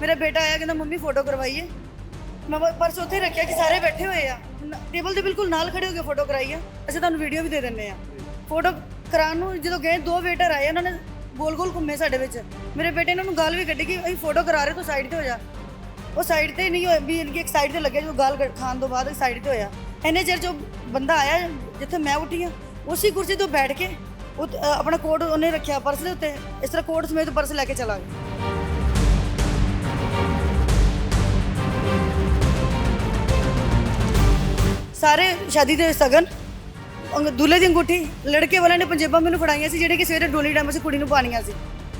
ਮੇਰਾ ਬੇਟਾ ਆਇਆ, ਕਹਿੰਦਾ, ਮੰਮੀ ਫੋਟੋ ਕਰਵਾਈਏ। ਮੈਂ ਪਰਸ ਉੱਥੇ ਰੱਖਿਆ ਕਿ ਸਾਰੇ ਬੈਠੇ ਹੋਏ ਆ। ਟੇਬਲ ਦੇ ਬਿਲਕੁਲ ਨਾਲ ਖੜੇ ਹੋ ਕੇ ਫੋਟੋ ਕਰਾਈ ਆ। ਅਸੀਂ ਤੁਹਾਨੂੰ ਵੀਡੀਓ ਵੀ ਦੇ ਦਿੰਨੇ ਆ। ਫੋਟੋ ਕਰਾਉਣ ਨੂੰ ਜਦੋਂ ਗਏ, ਦੋ ਵੇਟਰ ਆਏ, ਉਹਨਾਂ ਨੇ ਗੋਲ ਗੋਲ ਘੁੰਮੇ ਸਾਡੇ ਵਿੱਚ। ਮੇਰੇ ਬੇਟੇ ਨੇ ਉਹਨੂੰ ਗਾਲ ਵੀ ਕੱਢੀ ਕਿ, ਅਸੀਂ ਫੋਟੋ ਕਰਾ ਰਹੇ, ਤੂੰ ਸਾਈਡ ਤੇ ਹੋ ਜਾ। ਉਹ ਸਾਈਡ ਤੇ ਨਹੀਂ ਹੋਇਆ ਵੀ ਇਨਕੀ ਇੱਕ ਸਾਈਡ ਤੇ ਲੱਗਿਆ ਜੋ ਗਾਲ ਖਾਣ ਤੋਂ ਬਾਅਦ ਸਾਈਡ ਤੇ ਹੋਇਆ। ਇੰਨੇ ਚਿਰ ਜੋ ਬੰਦਾ ਆਇਆ, ਜਿੱਥੇ ਮੈਂ ਉੱਠੀ ਆ, ਉਸੇ ਕੁਰਸੀ ਤੋਂ ਬੈਠ ਕੇ ਉਹ ਆਪਣਾ ਕੋਟ ਉਹਨੇ ਰੱਖਿਆ ਪਰਸ ਦੇ ਉੱਤੇ। ਇਸ ਤਰ੍ਹਾਂ ਕੋਟ ਸਮੇਤ ਪਰਸ ਲੈ ਕੇ ਚਲਾ ਗਿਆ ਸਾਰੇ ਸ਼ਾਦੀ ਦੇ ਸਗਨ ਦੁੱਲੇ ਦੀ ਅੰਗੂਠੀ, ਲੜਕੇ ਵਾਲਿਆਂ ਨੇ ਪੰਜੇਬਾਂ ਮੈਨੂੰ ਫੜਾਈਆਂ ਸੀ, ਜਿਹੜੇ ਕਿ ਸਵੇਰੇ ਡੋਲੀ ਡੈਮ ਸੀ ਕੁੜੀ ਨੂੰ ਪਾਣੀਆਂ ਸੀ।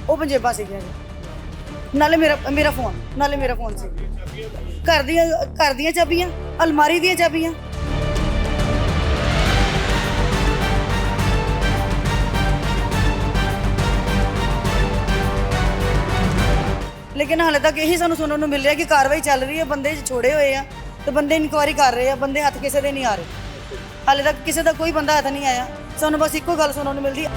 ਉਹ ਪੰਜੇਬਾਂ ਸੀਗੀਆਂ ਨਾਲੇ ਮੇਰਾ ਮੇਰਾ ਫੋਨ, ਨਾਲੇ ਮੇਰਾ ਫੋਨ ਸੀ। ਘਰ ਦੀਆਂ ਘਰ ਦੀਆਂ ਚਾਬੀਆਂ, ਅਲਮਾਰੀ ਦੀਆਂ ਚਾਬੀਆਂ। ਲੇਕਿਨ ਹਾਲੇ ਤੱਕ ਇਹੀ ਸਾਨੂੰ ਸੁਣਨ ਨੂੰ ਮਿਲ ਰਿਹਾ ਕਿ ਕਾਰਵਾਈ ਚੱਲ ਰਹੀ ਹੈ, ਬੰਦੇ ਛੋੜੇ ਹੋਏ ਆ। ਤੇ ਬੰਦੇ ਇਨਕੁਆਇਰੀ ਕਰ ਰਹੇ ਆ ਬੰਦੇ ਹੱਥ ਕਿਸੇ ਦੇ ਨਹੀਂ ਆ ਰਹੇ। ਹਾਲੇ ਤੱਕ ਕਿਸੇ ਦਾ ਕੋਈ ਬੰਦਾ ਹੱਥ ਨਹੀਂ ਆਇਆ। ਸਾਨੂੰ ਬਸ ਇੱਕੋ ਗੱਲ ਸੁਣਨ ਨੂੰ ਮਿਲਦੀ ਹੈ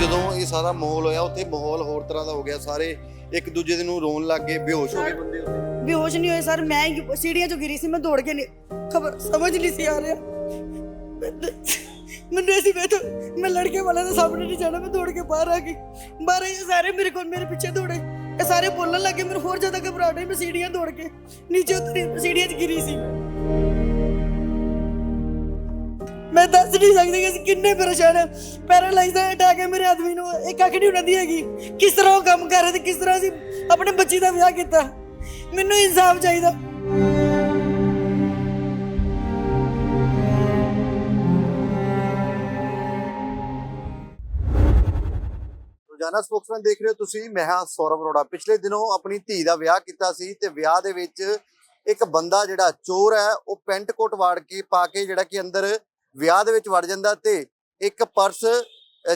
ਜਦੋਂ ਇਹ ਸਾਰਾ ਮਾਹੌਲ ਹੋਇਆ ਉੱਥੇ ਮਾਹੌਲ ਹੋਰ ਤਰ੍ਹਾਂ ਦਾ ਹੋ ਗਿਆ। ਸਾਰੇ ਇੱਕ ਦੂਜੇ ਦੇ ਨੂੰ ਰੋਣ ਲੱਗ ਗਏ ਬੇਹੋਸ਼ ਹੋ ਗਏ ਬੰਦੇ ਉੱਥੇ। ਬੇਹੋਸ਼ ਨਹੀਂ ਹੋਏ ਸਰ ਮੈਂ ਹੀ ਸੀੜੀਆਂ ਚੋਂ ਗਿਰੀ ਸੀ ਮੈਂ ਦੌੜ ਕੇ ਨਹੀਂ ਖਬਰ ਸਮਝ ਨਹੀਂ ਸੀ ਆ ਰਿਹਾ। ਮੈਨੂੰ ਐਸੀ ਮੈਂ ਤਾਂ ਮੈਂ ਲੜਕੇ ਵਾਲਿਆਂ ਦੇ ਸਾਹਮਣੇ ਨਹੀਂ ਜਾਣਾ, ਮੈਂ ਦੌੜ ਕੇ ਬਾਹਰ ਆ ਗਈ। ਬਾਹਰ ਆਏ ਸਾਰੇ ਮੇਰੇ ਕੋਲ ਮੇਰੇ ਪਿੱਛੇ ਦੌੜੇ। ਇਹ ਸਾਰੇ ਬੋਲਣ ਲੱਗੇ, ਮੈਨੂੰ ਹੋਰ ਜ਼ਿਆਦਾ ਘਬਰਾਹਟ ਹੋਈ, ਮੈਂ ਸੀੜੀਆਂ ਦੌੜ ਕੇ ਨੀਚੇ ਉਤਰੀ, ਸੀੜੀਆਂ 'ਚ ਗਿਰੀ ਸੀ। ਮੈਂ ਦੱਸ ਨਹੀਂ ਸਕਦੀ ਕਿ ਕਿੰਨੇ ਪਰੇਸ਼ਾਨ ਆ। ਪੈਰਾਲਾਈਜ਼ ਦਾ ਅਟੈਕ ਹੈ ਮੇਰੇ ਆਦਮੀ ਨੂੰ ਇੱਕ ਅੱਖ ਨਹੀਂ ਉਹਨਾਂ ਦੀ ਹੈਗੀ। ਕਿਸ ਤਰ੍ਹਾਂ ਉਹ ਕੰਮ ਕਰ ਰਹੇ ਤੇ ਕਿਸ ਤਰ੍ਹਾਂ ਅਸੀਂ ਆਪਣੇ ਬੱਚੀ ਦਾ ਵਿਆਹ ਕੀਤਾ। ਮੈਨੂੰ ਇਨਸਾਫ ਚਾਹੀਦਾ। ਰੋਜ਼ਾਨਾ ਸਪੋਕਸਮੈਨ ਦੇਖ ਰਹੇ ਹੋ ਤੁਸੀਂ ਮੈਂ ਹਾਂ ਸੌਰਵ ਅਰੋੜਾ। ਪਿਛਲੇ ਦਿਨੋਂ ਆਪਣੀ ਧੀ ਦਾ ਵਿਆਹ ਕੀਤਾ ਸੀ ਤੇ ਵਿਆਹ ਦੇ ਵਿੱਚ ਇੱਕ ਬੰਦਾ ਜਿਹੜਾ ਚੋਰ ਹੈ ਉਹ ਪੈਂਟ ਕੋਟ ਵਾੜ ਕੇ ਪਾ ਕੇ ਜਿਹੜਾ ਕਿ ਅੰਦਰ ਵਿਆਹ ਦੇ ਵਿੱਚ ਵੜ ਜਾਂਦਾ ਤੇ ਇੱਕ ਪਰਸ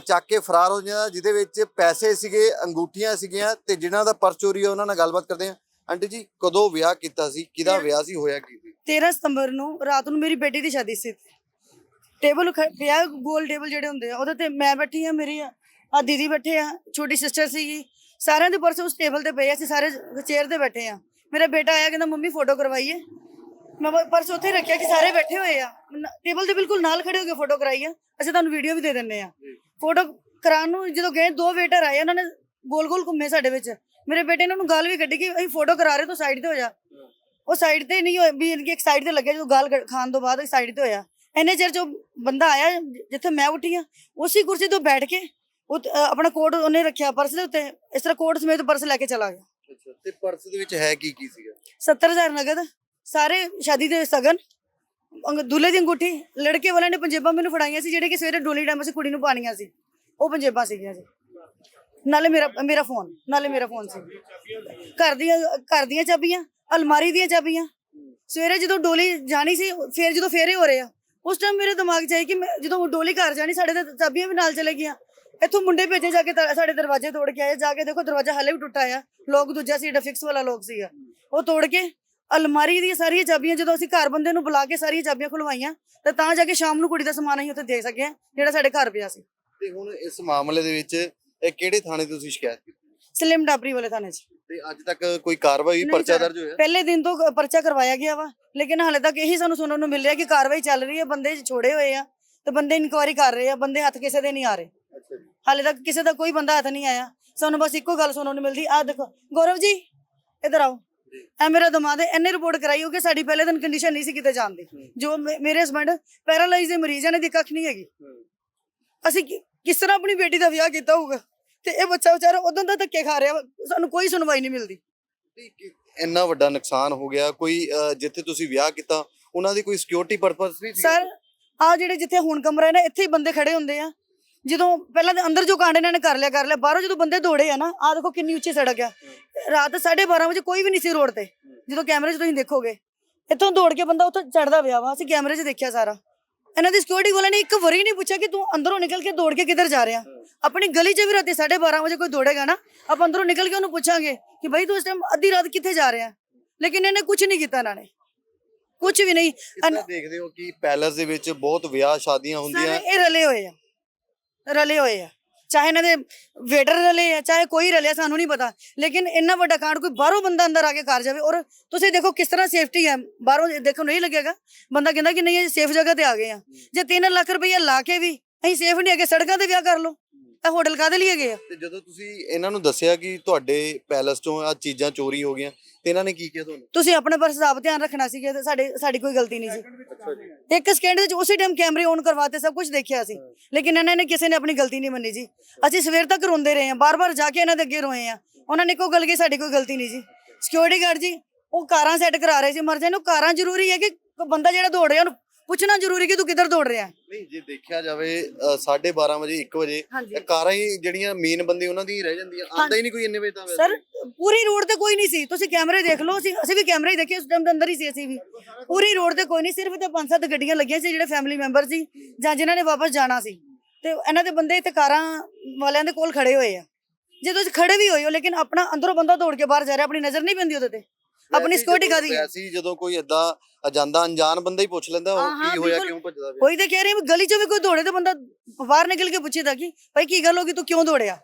ਚੱਕ ਕੇ ਫਰਾਰ ਹੋ ਜਾਂਦਾ ਜਿਹਦੇ ਵਿੱਚ ਪੈਸੇ ਸੀਗੇ ਅੰਗੂਠੀਆਂ ਸੀਗੀਆਂ ਤੇ ਜਿਨ੍ਹਾਂ ਦਾ ਪਰਸ ਚੋਰੀ ਹੈ ਉਹਨਾਂ ਨਾਲ ਗੱਲਬਾਤ ਕਰਦੇ ਹਾਂ। ਆਂਟੀ ਜੀ ਕਦੋਂ ਵਿਆਹ ਕੀਤਾ ਸੀ? ਕਿਹਦਾ ਵਿਆਹ ਸੀ ਹੋਇਆ ਕੀ ਸੀ? 13 ਸਤੰਬਰ ਨੂੰ ਰਾਤ ਨੂੰ ਮੇਰੀ ਬੇਟੀ ਦੀ ਸ਼ਾਦੀ ਸੀ। ਟੇਬਲ ਪਿਆ ਗੋਲ ਟੇਬਲ ਜਿਹੜੇ ਹੁੰਦੇ ਆ ਉਹਦੇ ਤੇ ਮੈਂ ਬੈਠੀ ਆ ਮੇਰੀ ਆ ਦੀਦੀ ਬੈਠੇ ਆ ਛੋਟੀ ਸਿਸਟਰ ਸੀਗੀ। ਸਾਰਿਆਂ ਦੇ ਪਰਸ ਉਸ ਟੇਬਲ ਤੇ ਪਏ ਆ, ਅਸੀਂ ਸਾਰੇ ਚੇਅਰ ਤੇ ਬੈਠੇ ਆ। ਮੇਰਾ ਬੇਟਾ ਆਇਆ ਕਹਿੰਦਾ ਮੰਮੀ ਫੋਟੋ ਕਰਵਾਈਏ। ਮੈਂ ਬ- ਪਰਸ ਉੱਥੇ ਰੱਖਿਆ ਕਿ ਸਾਰੇ ਬੈਠੇ ਹੋਏ ਆ? ਟੇਬਲ ਦੇ ਬਿਲਕੁਲ ਨਾਲ ਖੜੇ ਹੋ ਕੇ ਫੋਟੋ ਕਰਾਈ ਆ। ਅਸੀਂ ਤੁਹਾਨੂੰ ਵੀਡੀਓ ਵੀ ਦੇ ਦਿੰਨੇ ਆ। ਫੋਟੋ ਕਰਾਉਣ ਨੂੰ ਜਦੋਂ ਗਏ ਦੋ ਵੇਟਰ ਆਏ ਉਹਨਾਂ ਨੇ ਗੋਲ ਗੋਲ ਘੁੰਮੇ ਸਾਡੇ ਵਿੱਚ। ਮੇਰੇ ਬੇਟੇ ਨੇ ਉਹਨੂੰ ਗਾਲ ਵੀ ਕੱਢੀ ਕਿ ਅਸੀਂ ਫੋਟੋ ਕਰਾ ਰਹੇ ਤੂੰ ਸਾਈਡ ਤੇ ਹੋ ਜਾ। ਉਹ ਸਾਈਡ ਤੇ ਨਹੀਂ ਹੋਇਆ ਵੀ ਇਨਕੀ ਇੱਕ ਸਾਈਡ ਤੇ ਲੱਗਿਆ ਜੋ ਗਾਲ ਕੱਢ- ਖਾਣ ਤੋਂ ਬਾਅਦ ਸਾਈਡ ਤੇ ਹੋਇਆ। ਇੰਨੇ ਚਿਰ ਜੋ ਬੰਦਾ ਆਇਆ ਜਿੱਥੇ ਮੈਂ ਉੱਠੀ ਆ ਉਸੇ ਕੁਰਸੀ ਤੋਂ ਬੈਠ ਕੇ ਉਹ ਅ, ਆਪਣਾ ਕੋਟ ਉਹਨੇ ਰੱਖਿਆ ਪਰਸ ਦੇ ਉੱਤੇ ਇਸ ਤਰ੍ਹਾਂ ਕੋਟ ਸਮੇਤ ਪਰਸ ਲੈ ਕੇ ਚਲਾ ਗਿਆ। ਅੱਛਾ ਤੇ ਪਰਸ ਦੇ ਵਿੱਚ ਹੈ ਕੀ ਕੀ ਸੀਗਾ? 70000 ਨਗਦ ਸਾਰੇ ਸ਼ਾਦੀ ਦੇ ਸਗਨ ਅੰਗ- ਦੁੱਲੇ ਦੀ ਅੰਗੂਠੀ ਲੜਕੇ ਵਾਲਿਆਂ ਨੇ ਪੰਜੇਬਾਂ ਮੈਨੂੰ ਫੜਾਈਆਂ ਸੀ ਜਿਹੜੇ ਕਿ ਸਵੇਰੇ ਡੋਲੀ ਡੈਮ ਸੀ ਕੁੜੀ ਨੂੰ ਪਾਣੀਆਂ ਸੀ ਉਹ ਪੰਜੇਬਾਂ ਸੀਗੀਆਂ ਜੀ। ਨਾਲੇ ਮੇਰਾ ਮੇਰਾ ਫੋਨ ਨਾਲੇ ਮੇਰਾ ਫੋਨ ਸੀ। ਘਰ ਦੀਆਂ ਘਰ ਦੀਆਂ ਚਾਬੀਆਂ ਅਲਮਾਰੀ ਦੀਆਂ ਚਾਬੀਆਂ ਸਵੇਰੇ ਜਦੋਂ ਡੋਲੀ ਜਾਣੀ ਸੀ ਫੇਰ ਜਦੋਂ ਫੇਰੇ ਹੋ ਰਹੇ ਆ ਉਸ ਟਾਈਮ ਮੇਰੇ ਦਿਮਾਗ 'ਚ ਆਈ ਕਿ ਮੈਂ- ਜਦੋਂ ਡੋਲੀ ਘਰ ਜਾਣੀ ਸਾਡੇ ਤਾਂ ਚਾਬੀਆਂ ਵੀ ਨਾਲ ਚਲੇ ਗਈਆਂ। ਇੱਥੋਂ ਮੁੰਡੇ ਭੇਜੇ ਜਾ ਕੇ ਤਾਂ ਸਾਡੇ ਦਰਵਾਜ਼ੇ ਤੋੜ ਕੇ ਆਏ ਜਾ ਕੇ ਦੇਖੋ ਦਰਵਾਜ਼ਾ ਹਲੇ ਵੀ ਟੁੱਟਾ ਆ। ਲੋਕ ਦੂਜਾ ਸੀ ਫਿਕਸ ਵਾਲਾ ਲੋਕ ਸੀਗਾ। ਉਹ ਤੋੜ ਕੇ ਅਲਮਾਰੀ ਦੀਆਂ ਸਾਰੀਆਂ ਚਾਬੀਆਂ ਜਦੋਂ ਅਸੀਂ ਘਰ ਬੰਦੇ ਨੂੰ ਬੁਲਾ ਕੇ ਸਾਰੀਆਂ ਚਾਬੀਆਂ ਖੁਲਵਾਈਆਂ ਤੇ ਤਾਂ ਜਾ ਕੇ ਸ਼ਾਮ ਨੂੰ ਕੁੜੀ ਦਾ ਸਮਾਨ ਅਸੀਂ ਉੱਥੇ ਦੇ ਸਕੇ ਜਿਹੜਾ ਸਾਡੇ ਘਰ ਪਿਆ ਸੀ। ਤੇ ਹੁਣ ਇਸ ਮਾਮਲੇ ਦੇ ਵਿੱਚ ਇਹ ਕਿਹੜੇ ਥਾਣੇ ਤੋਂ ਤੁਸੀਂ ਸ਼ਿਕਾਇਤ ਕੀਤੀ? ਸਲਿਮ ਡਾਬਰੀ ਵਾਲੇ ਥਾਣੇ 'ਚ। ਤੇ ਅੱਜ ਤੱਕ ਕੋਈ ਕਾਰਵਾਈ ਪਰਚਾ ਦਰਜ ਹੋਇਆ? ਪਹਿਲੇ ਦਿਨ ਤੋਂ ਪਰਚਾ ਕਰਵਾਇਆ ਗਿਆ ਵਾ ਲੇਕਿਨ ਹਾਲੇ ਤੱਕ ਇਹੀ ਸਾਨੂੰ ਸੁਣਨ ਨੂੰ ਮਿਲ ਰਿਹਾ ਕਿ ਕਾਰਵਾਈ ਚੱਲ ਰਹੀ ਹੈ ਬੰਦੇ ਛੋੜੇ ਹੋਏ ਆ ਤੇ ਬੰਦੇ ਇਨਕੁਆਇਰੀ ਕਰ ਰਹੇ ਆ ਬੰਦੇ ਹੱਥ ਕਿਸੇ ਦੇ ਨਹੀਂ ਆ ਰਹੇ। ਹਾਲੇ ਤੱਕ ਕਿਸੇ ਦਾ ਕੋਈ ਬੰਦਾ ਹੱਥ ਨਹੀਂ ਆਇਆ। ਸਾਨੂੰ ਬਸ ਇੱਕੋ ਗੱਲ ਸੁਣਨ ਨੂੰ ਮਿਲਦੀ ਆ ਦੇਖੋ ਗੌਰਵ ਜੀ ਇੱਧਰ ਆਓ। ਐ ਮੇਰਾ ਦਮਾਦ ਹੈ ਇਹਨੇ ਰਿਪੋਰਟ ਕਰਾਈ ਹੋ ਕਿ ਸਾਡੀ ਪਹਿਲੇ ਦਿਨ ਕੰਡੀਸ਼ਨ ਨਹੀਂ ਸੀ ਕਿਤੇ ਜਾਣ ਦੀ। ਜੋ ਮੇਰੇ ਹਸਬੰਡ ਪੈਰਾਲਾਈਜ਼ ਦੇ ਮਰੀਜ਼ ਨੇ ਦੀ ਕੱਖ ਨਹੀਂ ਹੈਗੀ। ਅਸੀਂ ਕਿਸ ਤਰ੍ਹਾਂ ਆਪਣੀ ਬੇਟੀ ਦਾ ਵਿਆਹ ਕੀਤਾ ਹੋਊਗਾ? ਤੇ ਇਹ ਬੱਚਾ ਵਿਚਾਰਾ ਉਦੋਂ ਦਾ ਧੱਕੇ ਖਾ ਰਿਹਾ। ਸਾਨੂੰ ਕੋਈ ਸੁਣਵਾਈ ਨਹੀਂ ਮਿਲਦੀ। ਇੰਨਾ ਵੱਡਾ ਨੁਕਸਾਨ ਹੋ ਗਿਆ ਕੋਈ ਜਿੱਥੇ ਤੁਸੀਂ ਵਿਆਹ ਕੀਤਾ ਉਹਨਾਂ ਦੀ ਕੋਈ ਸਿਕਿਉਰਿਟੀ ਪਰਪਸ ਨਹੀਂ ਸੀ? ਸਰ ਆ ਜਿਹੜੇ ਜਿੱਥੇ ਹੁਣ ਕਮਰਾ ਹੈ ਨਾ ਇੱਥੇ ਹੀ ਬੰਦੇ ਖੜੇ ਹੁੰਦੇ ਆ। ਜਦੋਂ ਪਹਿਲਾਂ ਦੇ ਅੰਦਰ ਜੋ ਕਾਂਡ ਇਹਨਾਂ ਨੇ ਕਰ ਲਿਆ ਕਰ ਲਿਆ ਬਾਹਰੋਂ ਜਦੋਂ ਬੰਦੇ ਦੌੜੇ ਆ ਨਾ ਆ ਦੇਖੋ ਕਿੰਨੀ ਉੱਚੀ ਸੜਕ ਆ। ਰਾਤ 12:30 ਵਜੇ ਕੋਈ ਵੀ ਨਹੀਂ ਸੀ ਰੋਡ ਤੇ। ਜਦੋਂ ਕੈਮਰੇ 'ਚ ਤੁਸੀਂ ਦੇਖੋਗੇ ਇੱਥੋਂ ਦੌੜ ਕੇ ਬੰਦਾ ਉੱਥੋਂ ਚੜਦਾ ਪਿਆ ਵਾ ਅਸੀਂ ਕੈਮਰੇ 'ਚ ਦੇਖਿਆ ਸਾਰਾ। ਇਹਨਾਂ ਦੀ ਸਿਕਿਉਰਿਟੀ ਵਾਲਿਆਂ ਨੇ ਇੱਕ ਵਾਰੀ ਨਹੀਂ ਪੁੱਛਿਆ ਕਿ ਤੂੰ ਅੰਦਰੋਂ ਨਿਕਲ ਕੇ ਦੌੜ ਕੇ ਕਿੱਧਰ ਜਾ ਰਿਹਾ। ਆਪਣੀ ਗਲੀ 'ਚ ਵੀ ਰਾਤੀ 12:30 ਵਜੇ ਕੋਈ ਦੌੜੇਗਾ ਨਾ ਆਪਾਂ ਅੰਦਰੋਂ ਨਿਕਲ ਕੇ ਉਹਨੂੰ ਪੁੱਛਾਂਗੇ ਕਿ ਭਾਈ ਤੂੰ ਇਸ ਟਾਈਮ ਅੱਧੀ ਰਾਤ ਕਿੱਥੇ ਜਾ ਰਿਹਾ? ਲੇਕਿਨ ਇਹਨੇ ਕੁਝ ਨਹੀਂ ਕੀਤਾ ਇਹਨਾਂ ਨੇ। ਕੁਝ ਵੀ ਨਹੀਂ। ਦੇਖਦੇ ਹੋ ਕਿ ਪੈਲਸ ਦੇ ਵਿੱਚ ਬਹੁਤ ਵਿਆਹ ਸ਼ਾਦੀਆਂ ਹੁੰਦੀਆਂ? ਇਹ ਰਲੇ ਹੋਏ ਆ। ਰਲੇ ਹੋਏ ਆ। ਚਾਹੇ ਇਹਨਾਂ ਦੇ ਵੇਟਰ ਰਲੇ ਆ, ਚਾਹੇ ਕੋਈ ਰਲੇ ਆ ਸਾਨੂੰ ਨਹੀਂ ਪਤਾ। ਲੇਕਿਨ ਇੰਨਾ ਵੱਡਾ ਕਾਂਡ, ਕੋਈ ਬਾਹਰੋਂ ਬੰਦਾ ਅੰਦਰ ਆ ਕੇ ਕਰ ਜਾਵੇ ਔਰ ਤੁਸੀਂ ਦੇਖੋ ਕਿਸ ਤਰ੍ਹਾਂ ਸੇਫਟੀ ਹੈ ਬਾਹਰੋਂ ਦੇਖੋ ਨਹੀਂ ਲੱਗੇਗਾ। ਬੰਦਾ ਕਹਿੰਦਾ ਕਿ ਨਹੀਂ ਇਹ ਸੇਫ ਜਗ੍ਹਾ ਤੇ ਆ ਗਏ ਆ। ਜੇ 3 ਲੱਖ ਰੁਪਈਆ ਲਾ ਕੇ ਵੀ ਅਸੀਂ ਸੇਫ ਨਹੀਂ ਹੈਗੇ, ਸੜਕਾਂ ਤੇ ਵਿਆਹ ਕਰ ਲਓ। ਇਹ ਹੋਟਲ ਕਾਦੇ ਲਈ ਹੈਗੇ ਆ? ਤੇ ਜਦੋਂ ਤੁਸੀਂ ਇਹਨਾਂ ਨੂੰ ਦੱਸਿਆ ਕਿ ਤੁਹਾਡੇ ਪੈਲਸ ਚੋਂ ਆ ਚੀਜ਼ਾਂ ਚੋਰੀ ਹੋ ਗਈਆਂ ਤੇ ਇਹਨਾਂ ਨੇ ਕੀ ਕਿਹਾ ਤੁਹਾਨੂੰ? ਤੁਸੀਂ ਆਪਣੇ ਪਰ ਹਿਸਾਬ ਧਿਆਨ ਰੱਖਣਾ ਸੀ ਤੇ ਸਾਡੇ ਸਾਡੀ ਕੋਈ ਗਲਤੀ ਨਹੀਂ ਸੀ। ਇੱਕ ਸਕਿੰਟ ਵਿੱਚ ਉਸੇ ਟਾਈਮ ਕੈਮਰੇ ਔਨ ਕਰਵਾਤੇ ਸਭ ਕੁਝ ਦੇਖਿਆ ਸੀ ਲੇਕਿਨ ਇਹਨਾਂ ਨੇ ਕਿਸੇ ਨੇ ਆਪਣੀ ਗਲਤੀ ਨਹੀਂ ਮੰਨੀ ਜੀ। ਅਸੀਂ ਸਵੇਰ ਤੱਕ ਰੋਂਦੇ ਰਹੇ ਹਾਂ ਬਾਰ-ਬਾਰ ਜਾ ਕੇ ਇਹਨਾਂ ਦੇ ਅੱਗੇ ਰੋਏ ਆ ਉਹਨਾਂ ਨੇ ਕੋਈ ਗੱਲ ਕੀ ਸਾਡੀ ਕੋਈ ਗਲਤੀ ਨਹੀਂ ਜੀ। ਸਿਕਿਉਰਿਟੀ ਗਾਰਡ ਜੀ ਉਹ ਕਾਰਾਂ ਸੈੱਟ ਕਰਾ ਰਹੇ ਸੀ। ਮਰ ਜਾਏ ਨੂੰ ਕਾਰਾਂ ਜ਼ਰੂਰੀ ਹੈ ਕਿ ਬੰਦਾ ਜਿਹੜਾ ਦੌੜ ਰਿਹਾ ਉਹਨੂੰ ਪੁੱਛਣਾ ਜ਼ਰੂਰੀ ਕਿ ਤੂੰ ਕਿੱਧਰ ਦੌੜ ਰਿਹਾ ਨਹੀਂ ਜੇ ਦੇਖਿਆ ਜਾਵੇ 12:30 ਵਜੇ 1 ਵਜੇ ਕਾਰਾਂ ਹੀ ਜਿਹੜੀਆਂ ਮੇਨ ਬੰਦੇ ਉਹਨਾਂ ਦੀ ਰਹਿ ਜਾਂਦੀਆਂ। ਆਂਦਾ ਹੀ ਨਹੀਂ ਕੋਈ ਇੰਨੇ ਵਜੇ ਤਾਂ ਸਰ ਪੂਰੀ ਰੋਡ ਤੇ ਕੋਈ ਨਹੀਂ ਸੀ। ਤੁਸੀਂ ਕੈਮਰੇ ਦੇਖ ਲਓ ਅਸੀਂ ਅਸੀਂ ਵੀ ਕੈਮਰੇ ਹੀ ਦੇਖੇ ਉਸ ਟਾਈਮ ਦੇ ਅੰਦਰ ਹੀ ਸੀ ਅਸੀਂ ਵੀ। ਪੂਰੀ ਰੋਡ ਤੇ ਕੋਈ ਨਹੀਂ ਸਿਰਫ ਤੇ ਪੰਜ ਸੱਤ ਗੱਡੀਆਂ ਲੱਗੀਆਂ ਸੀ ਜਿਹੜੇ ਫੈਮਿਲੀ ਮੈਂਬਰ ਸੀ ਜਾਂ ਜਿਨ੍ਹਾਂ ਨੇ ਵਾਪਸ ਜਾਣਾ ਸੀ। ਤੇ ਇਹਨਾਂ ਦੇ ਬੰਦੇ ਇੱਥੇ ਕਾਰਾਂ ਵਾਲਿਆਂ ਦੇ ਕੋਲ ਖੜੇ ਹੋਏ ਆ। ਜੇ ਤੁਸੀਂ ਖੜੇ ਵੀ ਹੋਏ ਹੋ ਲੇਕਿਨ ਆਪਣਾ ਅੰਦਰੋਂ ਬੰਦਾ ਦੌੜ ਕੇ ਬਾਹਰ ਜਾ ਰਿਹਾ ਆਪਣੀ ਨਜ਼ਰ ਨਹੀਂ ਪੈਂਦੀ ਉਹਦੇ ਤੇ। ਆਪਣੀ ਸਿਕਿਉਰਿਟੀ ਕਾਦੀ ਵੈਸੇ ਜਦੋਂ ਕੋਈ ਏਦਾਂ ਅਜਾਂਦਾ ਅਣਜਾਣ ਬੰਦਾ ਹੀ ਪੁੱਛ ਲੈਂਦਾ ਉਹ ਕੀ ਹੋਇਆ। ਕਿਉਂ ਭੱਜਦਾ ਪਿਆ? ਕੋਈ ਤੇ ਕਹਿ ਰਿਹਾ ਗਲੀ 'ਚੋਂ ਵੀ ਕੋਈ ਦੌੜੇ ਤਾਂ ਬੰਦਾ ਬਾਹਰ ਨਿਕਲ ਕੇ ਪੁੱਛੇਦਾ ਕਿ ਭਾਈ ਕੀ ਗੱਲ ਹੋ ਗਈ ਤੂੰ ਕਿਉਂ ਦੌੜਿਆ?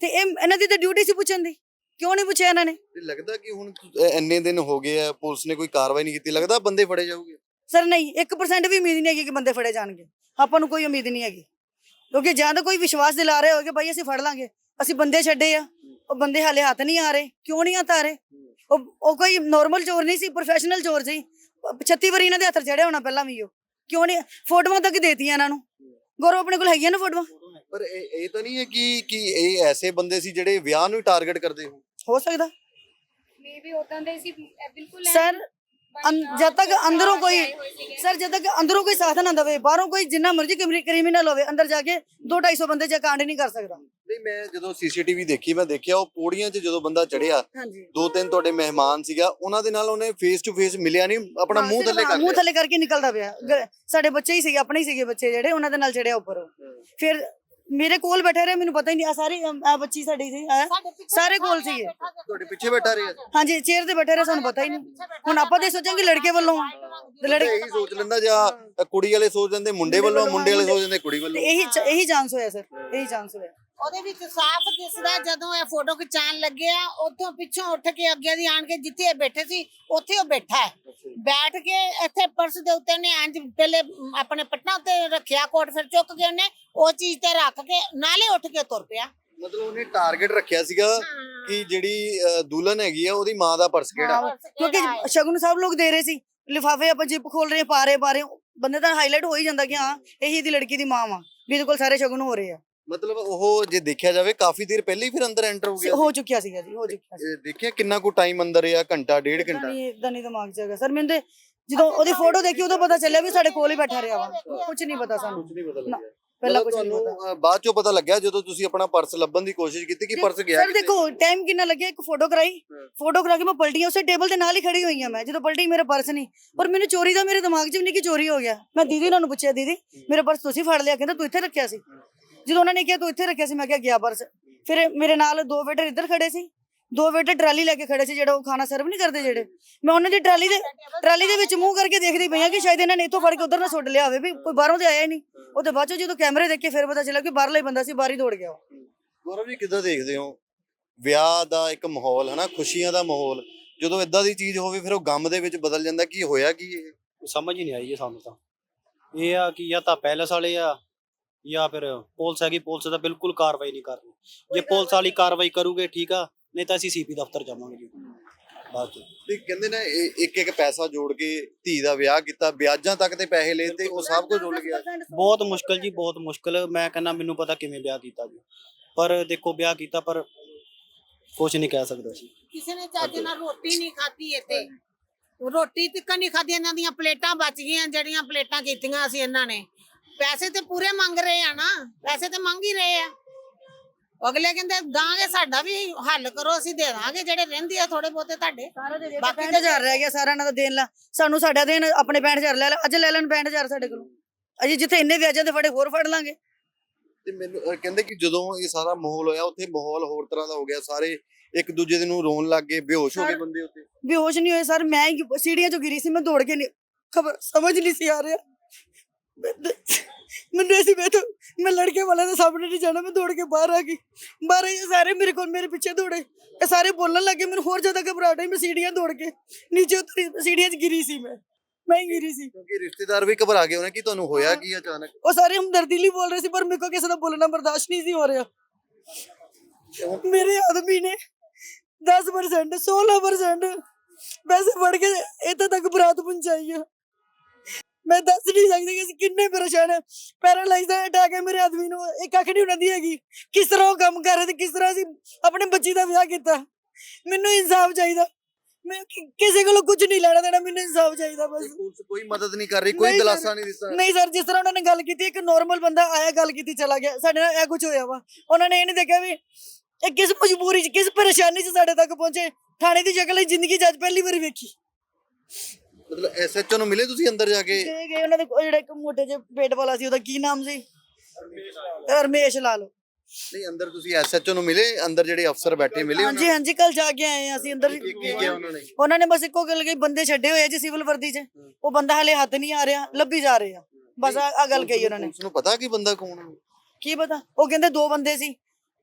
ਤੇ ਇਹ ਇਹਨਾਂ ਦੀ ਤਾਂ ਡਿਊਟੀ ਸੀ ਪੁੱਛਣ ਦੀ। ਕਿਉਂ ਨਹੀਂ ਪੁੱਛਿਆ ਇਹਨਾਂ ਨੇ? ਲੱਗਦਾ ਕਿ ਹੁਣ ਇੰਨੇ ਦਿਨ ਹੋ ਗਏ ਆ ਪੁਲਿਸ ਨੇ ਕੋਈ ਕਾਰਵਾਈ ਨਹੀਂ ਕੀਤੀ ਲੱਗਦਾ ਬੰਦੇ ਫੜੇ ਜਾਊਗੇ? ਸਰ ਨਹੀਂ 1% ਵੀ ਉਮੀਦ ਨਹੀਂ ਹੈਗੀ ਕਿ ਬੰਦੇ ਫੜੇ ਜਾਣਗੇ। ਆਪਾਂ ਨੂੰ ਕੋਈ ਉਮੀਦ ਨਹੀਂ ਹੈਗੀ। ਕਿਉਂਕਿ ਜਾਂ ਤਾਂ ਕੋਈ ਵਿਸ਼ਵਾਸ ਦਿਲਾ ਰਹੇ ਹੋਗੇ ਭਾਈ ਅਸੀਂ ਫੜ ਲਾਂਗੇ। ਅਸੀਂ ਬੰਦੇ ਛੱਡੇ ਆ ਉਹ ਬੰਦੇ ਹਾਲੇ ਹੱਥ ਨਹੀਂ ਆ ਰਹੇ ਕਿਉਂ ਨਹੀਂ ਹੱਥ ਆ ਰਹੇ? ਉਹ ਉਹ ਕੋਈ ਨਾਰਮਲ ਚੋਰ ਨਹੀਂ ਸੀ ਪ੍ਰੋਫੈਸ਼ਨਲ ਚੋਰ ਸੀ। 36 ਵਾਰੀ ਇਹਨਾਂ ਦੇ ਹੱਥ ਚੜਿਆ ਹੋਣਾ ਪਹਿਲਾਂ ਵੀ ਉਹ। ਕਿਉਂ ਨਹੀਂ? ਫੋਟੋਆਂ ਤੱਕ ਦੇਤੀਆਂ ਇਹਨਾਂ ਨੂੰ। ਗੌਰਵ ਆਪਣੇ ਕੋਲ ਹੈਗੀਆਂ ਨਾ ਫੋਟੋਆਂ? ਪਰ ਇਹ ਇਹ ਤਾਂ ਨਹੀਂ ਹੈ ਕਿ ਕਿ ਇਹ ਐਸੇ ਬੰਦੇ ਸੀ ਜਿਹੜੇ ਵਿਆਹ ਨੂੰ ਟਾਰਗੇਟ ਕਰਦੇ ਹੋ ਹੋ ਸਕਦਾ। ਮੇਬੀ ਉਦਾਂ ਦੇ ਸੀ ਇਹ ਬਿਲਕੁਲ ਸਰ ਅੰ- ਜਦ ਤੱਕ ਅੰਦਰੋਂ ਕੋਈ ਸਰ ਜਦ ਤੱਕ ਅੰਦਰੋਂ ਕੋਈ ਸਾਥ ਨਾ ਦਵੇ ਬਾਹਰੋਂ ਕੋਈ ਜਿੰਨਾ ਮਰਜ਼ੀ ਕ੍ਰਿਮੀਨਲ ਹੋਵੇ ਅੰਦਰ ਜਾ ਕੇ 2 250 ਬੰਦੇ ਚ ਕਾਂਡ ਨਹੀਂ ਕਰ ਸਕਦਾ। ਨਹੀਂ ਮੈਂ ਜਦੋਂ ਸੀਸੀਟੀਵੀ ਦੇਖੀ ਮੈਂ ਦੇਖਿਆ ਉਹ ਪੌੜੀਆਂ 'ਚ ਜਦੋਂ ਬੰਦਾ ਚੜਿਆ ਹਾਂਜੀ। ਦੋ ਤਿੰਨ ਤੁਹਾਡੇ ਮਹਿਮਾਨ ਸੀਗਾ ਉਹਨਾਂ ਦੇ ਨਾਲ ਉਹਨੇ ਫੇਸ ਟੂ ਫੇਸ ਮਿਲਿਆ ਨਹੀਂ ਆਪਣਾ ਹਾਂ, ਮੂੰਹ ਸਿਰਫ ਥੱਲੇ ਹਾਂ, ਕਰ ਮੂੰਹ ਲਿਆ ਥੱਲੇ ਕਰਕੇ ਨਿਕਲਦਾ ਪਿਆ। ਗ- ਸਾਡੇ ਬੱਚੇ ਹੀ ਸੀਗੇ ਆਪਣੇ ਹੀ ਸੀਗੇ ਬੱਚੇ ਜਿਹੜੇ ਉਹਨਾਂ ਦੇ ਨਾਲ ਚੜਿਆ ਉੱਪਰ। ਉਹ। ਫਿਰ ਮੇਰੇ ਕੋਲ ਬੈਠੇ ਰਹੇ ਮੈਨੂੰ ਪਤਾ ਹੀ ਨਹੀਂ ਆ ਸਾਰੀ ਆ ਬੱਚੀ ਸਾਡੀ ਸੀ ਆਹ ਸਾਰੇ ਕੋਲ ਸੀਗੇ। ਤੁਹਾਡੇ ਪਿੱਛੇ ਬੈਠਾ ਰਿਹਾ। ਹਾਂਜੀ ਚੇਅਰ ਤੇ ਬੈਠੇ ਰਹੇ ਸਾਨੂੰ ਪਤਾ ਹੀ ਨਹੀਂ। ਹੁਣ ਆਪਾਂ ਤੇ ਸੋਚਾਂਗੇ ਲੜਕੇ ਵੱਲੋਂ। ਆ। ਤੇ ਲੜੇ ਲੜਕੇ ਇਹੀ ਸੋਚ ਲੈਂਦਾ ਜਾਂ ਕੁੜੀ ਵਾਲੇ ਸੋਚ ਲੈਂਦੇ ਮੁੰਡੇ ਵੱਲੋਂ ਮੁੰਡੇ ਵਾਲੇ ਸੋਚ ਲੈਂਦੇ ਕੁੜੀ ਤੇ ਵੱਲੋਂ। ਇਹੀ ਇਹੀ ਚਾਂਸ ਹੋਇਆ ਸਰ ਇਹੀ ਚਾਂਸ ਹੋਇਆ। ਉਹਦੇ ਵਿੱਚ ਸਾਫ਼ ਦਿਸਦਾ ਜਦੋਂ ਇਹ ਫੋਟੋ ਖਿਚਾਣ ਲੱਗਿਆ ਉੱਥੋਂ ਪਿੱਛੋਂ ਉੱਠ ਕੇ ਅੱਗੇ ਦੀ ਆਣ ਕੇ ਜਿੱਥੇ ਇਹ ਬੈਠੇ ਸੀ ਉੱਥੇ ਉਹ ਬੈਠਾ ਹੈ। ਬੈਠ ਕੇ ਇੱਥੇ ਪਰਸ ਦੇ ਉੱਤੇ ਨੇ ਇੰਜ ਪਹਿਲੇ ਆਪਣੇ ਪਟਨਾ ਉੱਤੇ ਰੱਖਿਆ ਕੋਟ ਫਿਰ ਚੁੱਕ ਕੇ ਉਹਨੇ ਉਹ ਚੀਜ਼ ਤੇ ਰੱਖ ਕੇ ਨਾਲੇ ਉੱਠ ਕੇ ਤੁਰ ਪਿਆ। ਮਤਲਬ ਉਹਨੇ ਟਾਰਗੇਟ ਰੱਖਿਆ ਸੀਗਾ ਕਿ ਜਿਹੜੀ ਦੁਲਹਨ ਹੈਗੀ ਆ ਉਹਦੀ ਮਾਂ ਦਾ ਪਰਸ ਕਿਹੜਾ? ਕਿਉਂਕਿ ਸ਼ਗਨ ਸਾਹਿਬ ਲੋਕ ਦੇ ਰਹੇ ਸੀ ਲਿਫਾਫੇ ਆਪਾਂ ਜਿਪ ਖੋਲ ਰਹੇ ਪਾ ਰਹੇ ਪਾ ਰਹੇ ਬੰਦੇ ਦਾ ਹਾਈਲਾਈਟ ਹੋ ਹੀ ਜਾਂਦਾ ਕਿ ਹਾਂ ਇਹੀ ਦੀ ਲੜਕੀ ਦੀ ਮਾਂ ਵਾ ਵੀ ਇਹਦੇ ਕੋਲ ਸਾਰੇ ਸ਼ਗਨ ਹੋ ਰਹੇ ਆ। ਮਤਲਬ ਉਹ ਜੇ ਦੇਖਿਆ ਜਾਵੇ ਕਾਫੀ ਦੇਰ ਪਹਿਲਾਂ ਹੀ ਫਿਰ ਅੰਦਰ ਐਂਟਰ ਹੋ ਗਿਆ ਹੋ ਚੁੱਕਿਆ ਸੀਗਾ ਜੀ ਹੋ ਚੁੱਕਿਆ ਸੀ। ਇਹ ਦੇਖਿਆ ਕਿੰਨਾ ਕੁ ਟਾਈਮ ਅੰਦਰ ਆ ਘੰਟਾ ਡੇਢ ਘੰਟਾ? ਨਹੀਂ ਇਦਾਂ ਨਹੀਂ ਦਿਮਾਗ 'ਚ ਹੈਗਾ। ਸਰ ਮੈਨੂੰ ਤੇ ਜਦੋਂ ਉਹਦੀ ਫੋਟੋ ਦੇਖੀ ਉਦੋਂ ਪਤਾ ਚੱਲਿਆ ਵੀ ਸਾਡੇ ਕੋਲ ਹੀ ਬੈਠਾ ਰਿਹਾ ਵਾ। ਕੁਝ ਨਹੀਂ ਪਤਾ ਸਾਨੂੰ। ਕੁਝ ਨਹੀਂ ਪਤਾ ਲੱਗਿਆ। ਪਹਿਲਾਂ ਕੁਝ ਨਹੀਂ ਪਤਾ। ਤੁਹਾਨੂੰ ਅ, ਬਾਅਦ ਚੋਂ ਪਤਾ ਲੱਗਿਆ ਜਦੋਂ ਤੁਸੀਂ ਆਪਣਾ ਪਰਸ ਲੱਭਣ ਦੀ ਕੋਸ਼ਿਸ਼ ਕੀਤੀ ਕਿ ਪਰਸ ਗਿਆ ਸਰ ਦੇਖੋ ਟਾਈਮ ਕਿੰਨਾ ਲੱਗਿਆ? ਇੱਕ ਫੋਟੋ ਕਰਾਈ। ਫੋਟੋ ਕਰਾ ਕੇ ਮੈਂ ਪਲਟੀ ਉਸੇ ਟੇਬਲ ਦੇ ਨਾਲ ਹੀ ਖੜੀ ਹੋਈ ਆ ਮੈਂ ਜਦੋਂ ਪਲਟੀ ਮੇਰਾ ਪਰਸ ਨਹੀਂ। ਪਰ ਮੈਨੂੰ ਚੋਰੀ ਦਾ ਮੇਰੇ ਦਿਮਾਗ 'ਚ ਵੀ ਨਹੀਂ ਕਿ ਚੋਰੀ ਹੋ ਗਿਆ। ਮੈਂ ਦੀਦੀ ਉਹਨਾਂ ਨੂੰ ਪੁੱਛਿਆ ਦੀਦੀ ਮੇਰਾ ਪਰਸ ਤੁਸੀਂ ਫੜ ਲਿਆ? ਕਹਿੰਦਾ ਤੂੰ ਇੱਥੇ ਰੱਖਿਆ ਸੀ। ਜਦੋਂ ਉਹਨਾਂ ਨੇ ਕਿਹਾ ਤੂੰ ਇੱਥੇ ਰੱਖਿਆ ਸੀ? ਮੈਂ ਕਿਹਾ ਗਿਆ ਪਰਸ। ਫਿਰ ਮੇਰੇ ਨਾਲ ਦੋ ਵੇਟਰ ਇੱਧਰ ਖੜੇ ਸੀ। ਦੋ ਵੇਟਰ ਟਰਾਲੀ ਲੈ ਕੇ ਖੜੇ ਸੀ ਜਿਹੜਾ ਉਹ ਖਾਣਾ ਸਰਵ ਨਹੀਂ ਕਰਦੇ ਜਿਹੜੇ। ਮੈਂ ਉਹਨਾਂ ਦੀ ਟਰਾਲੀ ਦੇ ਟਰਾਲੀ ਦੇ ਵਿੱਚ ਮੂੰਹ ਕਰਕੇ ਦੇਖਦੀ ਪਈ ਆ ਕਿ ਸ਼ਾਇਦ ਇਹਨਾਂ ਨੇ ਇੱਥੋਂ ਫੜ ਕੇ ਉਧਰ ਨਾ ਸੁੱਟ ਲਿਆ ਹੋਵੇ ਵੀ ਕੋਈ ਬਾਹਰੋਂ ਤੇ ਆਇਆ ਹੀ ਨਹੀਂ। ਉਹਦੇ ਬਾਅਦ ਚੋਂ ਜਦੋਂ ਕੈਮਰੇ ਦੇਖੇ ਫਿਰ ਪਤਾ ਚੱਲਿਆ ਕਿ ਬਾਹਰਲਾ ਹੀ ਬੰਦਾ ਸੀ ਬਾਹਰ ਹੀ ਦੌੜ ਗਿਆ ਉਹ। ਗੌਰਵ ਜੀ ਕਿੱਦਾਂ ਦੇਖਦੇ ਹੋ? ਵਿਆਹ ਦਾ ਇੱਕ ਮਾਹੌਲ ਹੈ ਨਾ ਖੁਸ਼ੀਆਂ ਦਾ ਮਾਹੌਲ। ਜਦੋਂ ਇਦਾਂ ਦੀ ਚੀਜ਼ ਹੋਵੇ ਫਿਰ ਉਹ ਗਮ ਦੇ ਵਿੱਚ ਬਦਲ ਜਾਂਦਾ। ਕੀ ਹੋਇਆ ਕੀ ਇਹ? ਸਮਝ ਹੀ ਨਹੀਂ ਆਈ ਇਹ ਸਾਨੂੰ ਤਾਂ। ਇਹ ਆ ਕਿ ਜਾਂ ਤਾਂ ਪੈਲਸ ਵਾਲੇ ਆ ਜਾਂ ਫਿਰ ਪੁਲਿਸ ਹੈਗੀ ਪੁਲਿਸ ਤਾਂ ਬਿਲਕੁਲ ਕਾਰਵਾਈ ਨਹੀਂ ਕਰਨੀ। ਜੇ ਪੁਲਿਸ ਵਾਲੀ ਕਾਰਵਾਈ ਕਰੂਗੇ ਠੀਕ ਆ ਨਹੀਂ ਤਾਂ ਅਸੀਂ ਸੀਪੀ ਦਫ਼ਤਰ ਜਾਵਾਂਗੇ ਜੀ। ਬਾਅਦ ਚ। ਤੇ ਕਹਿੰਦੇ ਨੇ ਇੱਕ ਇੱਕ ਪੈਸਾ ਜੋੜ ਕੇ ਧੀ ਦਾ ਵਿਆਹ ਕੀਤਾ ਵਿਆਜਾਂ ਤੱਕ ਤੇ ਪੈਸੇ ਲਏ ਤੇ ਉਹ ਸਭ ਕੁਝ ਰੁੱਲ ਗਿਆ। ਬਹੁਤ ਮੁਸ਼ਕਲ ਜੀ ਬਹੁਤ ਮੁਸ਼ਕਲ। ਮੈਂ ਕਹਿੰਦਾ ਮੈਨੂੰ ਪਤਾ ਕਿਵੇਂ ਵਿਆਹ ਕੀਤਾ ਜੀ। ਪਰ ਦੇਖੋ ਵਿਆਹ ਕੀਤਾ ਪਰ ਕੁਝ ਨਹੀਂ ਕਹਿ ਸਕਦਾ ਸੀ ਕਿਸੇ ਨੇ ਚੱਜ ਨਾਲ ਰੋਟੀ ਨਹੀਂ ਖਾਧੀ ਇੱਥੇ। ਰੋਟੀ ਤੱਕ ਨਹੀਂ ਖਾਧੀ ਇਹਨਾਂ ਦੀਆਂ ਪਲੇਟਾਂ ਬਚ ਗਈਆਂ ਜਿਹੜੀਆਂ ਪਲੇਟਾਂ ਕੀਤੀਆਂ ਸੀ ਇਹਨਾਂ ਨੇ। ਪੈਸੇ ਤੇ ਪੂਰੇ ਮੰਗ ਰਹੇ ਆ ਨਾ ਪੈਸੇ ਤੇ ਮੰਗ ਹੀ ਰਹੇ ਆ। ਅਗਲੇ ਕਹਿੰਦੇ ਦਾਂਗੇ ਸਾਡਾ ਵੀ ਹੱਲ ਕਰੋ ਅਸੀਂ ਦੇ ਦਾਂਗੇ ਜਿਹੜੇ ਰਹਿੰਦੇ ਆ ਥੋੜੇ ਬਹੁਤੇ ਤੁਹਾਡੇ। ਬਾਕੀ 65000 ਰਹਿ ਗਿਆ ਸਾਰਾ ਇਹਨਾਂ ਦਾ ਦੇਣ ਲਾ। ਸਾਨੂੰ ਸਾਡਾ ਦੇਣ ਆਪਣੇ 65000 ਲੈ ਲੈ। ਅੱਜ ਲੈ ਲੈਣ 65000 ਸਾਡੇ ਕੋਲੋਂ। ਅਜੇ ਜਿੱਥੇ ਇੰਨੇ ਵਿਆਜਾਂ ਦੇ ਫੜੇ ਹੋਰ ਫੜ ਲਾਂਗੇ। ਤੇ ਮੈਨੂੰ ਅਹ ਕਹਿੰਦੇ ਕਿ ਜਦੋਂ ਇਹ ਸਾਰਾ ਮਾਹੌਲ ਹੋਇਆ ਉੱਥੇ ਮਾਹੌਲ ਹੋਰ ਤਰ੍ਹਾਂ ਦਾ ਹੋ ਗਿਆ। ਸਾਰੇ ਇੱਕ ਦੂਜੇ ਦੇ ਨੂੰ ਰੋਣ ਲੱਗ ਗਏ। ਬੇਹੋਸ਼ ਹੋ ਗਏ ਬੰਦੇ ਉੱਥੇ। ਬੇਹੋਸ਼ ਨਹੀਂ ਹੋਏ ਸਰ। ਮੈਂ ਹੀ ਸੀੜੀਆਂ ਚੋਂ ਗਿਰੀ ਸੀ ਮੈਂ ਦੌੜ ਕੇ ਨਹੀਂ ਖਬਰ ਸਮਝ ਨਹੀਂ ਸੀ ਆ ਰਿਹਾ। ਮੈਨੂੰ ਐਸੀ ਮੈਂ ਤਾਂ ਮੈਂ ਲੜਕੇ ਵਾਲਾ ਦੇ ਸਾਹਮਣੇ ਨਹੀਂ ਜਾਣਾ ਮੈਂ ਦੌੜ ਕੇ ਬਾਹਰ ਆ ਗਈ। ਬਾਹਰ ਇਹ ਸਾਰੇ ਮੇਰੇ ਕੋਲ ਮੇਰੇ ਪਿੱਛੇ ਦੌੜੇ। ਇਹ ਸਾਰੇ ਬੋਲਣ ਲੱਗੇ ਮੈਨੂੰ ਹੋਰ ਜ਼ਿਆਦਾ ਘਬਰਾਹਟ ਹੋਈ ਮੈਂ ਸੀੜੀਆਂ ਦੌੜ ਕੇ ਨੀਚੇ ਉਤਰੀ ਸੀੜੀਆਂ 'ਚ ਗਿਰੀ ਸੀ ਮੈਂ। ਮੈਂ ਹੀ ਗਿਰੀ ਸੀ। ਕਿਉਂਕਿ ਰਿਸ਼ਤੇਦਾਰ ਵੀ ਘਬਰਾ ਗਏ ਹੋਣੇ ਕਿ ਤੁਹਾਨੂੰ ਹੋਇਆ ਕੀ ਅਚਾਨਕ? ਉਹ ਸਾਰੇ ਹਮਦਰਦੀ ਲਈ ਬੋਲ ਰਹੇ ਸੀ ਪਰ ਮੇਰੇ ਕੋ ਕਿਸੇ ਦਾ ਬੋਲਣਾ ਬਰਦਾਸ਼ਤ ਨਹੀਂ ਸੀ ਹੋ ਰਿਹਾ। ਮੇਰੇ ਆਦਮੀ ਨੇ 10% 16% ਪੈਸੇ ਫੜ ਕੇ ਇੱਥੇ ਤੱਕ ਬਰਾਤ ਪਹੁੰਚਾਈ ਆ। ਮੈਂ ਦੱਸ ਨਹੀਂ ਸਕਦੀ ਕਿ ਅਸੀਂ ਕਿੰਨੇ ਪਰੇਸ਼ਾਨ ਆ। ਪੈਰਾਲਾਈਜ਼ ਦਾ ਅਟੈਕ ਹੈ ਮੇਰੇ ਆਦਮੀ ਨੂੰ ਇੱਕ ਅੱਖ ਨਹੀਂ ਉਹਨਾਂ ਦੀ ਹੈਗੀ। ਕਿਸ ਤਰ੍ਹਾਂ ਉਹ ਕੰਮ ਕਰ ਰਹੇ ਤੇ ਕਿਸ ਤਰ੍ਹਾਂ ਅਸੀਂ ਆਪਣੇ ਬੱਚੀ ਦਾ ਵਿਆਹ ਕੀਤਾ। ਮੈਨੂੰ ਇਨਸਾਫ ਚਾਹੀਦਾ। ਮੈਂ ਕਿ- ਕਿਸੇ ਕੋਲੋਂ ਕੁਝ ਨਹੀਂ ਲੈਣਾ ਦੇਣਾ ਮੈਨੂੰ ਇਨਸਾਫ ਚਾਹੀਦਾ ਬਸ। ਪੁਲਿਸ ਕੋਈ ਮਦਦ ਨਹੀਂ ਕਰ ਰਹੀ ਕੋਈ ਨਹੀਂ ਸਰ, ਦਿਲਾਸਾ ਨਹੀਂ ਦਿੱਤਾ। ਨਹੀਂ ਸਰ ਜਿਸ ਤਰ੍ਹਾਂ ਉਹਨਾਂ ਨੇ ਗੱਲ ਕੀਤੀ ਇੱਕ ਨਾਰਮਲ ਬੰਦਾ ਆਇਆ ਗੱਲ ਕੀਤੀ ਚਲਾ ਗਿਆ। ਸਾਡੇ ਨਾਲ ਇਹ ਕੁਝ ਹੋਇਆ ਵਾ। ਉਹਨਾਂ ਨੇ ਇਹ ਨਹੀਂ ਦੇਖਿਆ ਵੀ ਇਹ ਕਿਸ ਮਜਬੂਰੀ 'ਚ ਕਿਸ ਪਰੇਸ਼ਾਨੀ 'ਚ ਸਾਡੇ ਤੱਕ ਪਹੁੰਚੇ। ਥਾਣੇ ਦੀ ਸ਼ਕਲ ਹੀ ਜ਼ਿੰਦਗੀ ਅੱਜ ਪਹਿਲੀ ਵਾਰੀ ਵੇਖੀ। ਮਤਲਬ ਐਸਐਚਓ ਨੂੰ ਮਿਲੇ ਤੁਸੀਂ ਅੰਦਰ ਜਾ ਕੇ? ਗਏ ਗਏ ਉਹਨਾਂ ਦੇ ਕੋਲ ਜਿਹੜਾ ਇੱਕ ਮੋਟੇ ਜਿਹੇ ਪੇਟ ਵਾਲਾ ਸੀ ਉਹਦਾ ਕੀ ਨਾਮ ਸੀ? ਰਮੇਸ਼ ਲਾਲ। ਨਹੀਂ ਅੰਦਰ ਤੁਸੀਂ ਐਸਐਚਓ ਨੂੰ ਮਿਲੇ ਅੰਦਰ ਜਿਹੜੇ ਅਫਸਰ ਬੈਠੇ ਮਿਲੇ ਹਾਂਜੀ ਹਾਂਜੀ ਕੱਲ ਜਾ ਕੇ ਆਏ ਹਾਂ ਅਸੀਂ ਅੰਦਰ। ਕੀ ਕੀ ਕਿਹਾ ਉਹਨਾਂ ਨੇ? ਉਹਨਾਂ ਨੇ ਬਸ ਇੱਕੋ ਗੱਲ ਕਹੀ ਬੰਦੇ ਛੱਡੇ ਹੋਏ ਆ ਜੀ ਸਿਵਲ ਵਰਦੀ 'ਚ। ਉਹ ਬੰਦਾ ਹਲੇ ਹੱਥ ਨਹੀਂ ਆ ਰਿਹਾ ਲੱਭੀ ਜਾ ਰਹੇ ਆ। ਬਸ ਆ ਗੱਲ ਕਹੀ ਉਹਨਾਂ ਨੇ। ਨੂੰ ਪਤਾ ਕਿ ਬੰਦਾ ਕੌਣ ਹੈ ਕੀ ਪਤਾ? ਉਹ ਕਹਿੰਦੇ ਦੋ ਬੰਦੇ ਸੀ।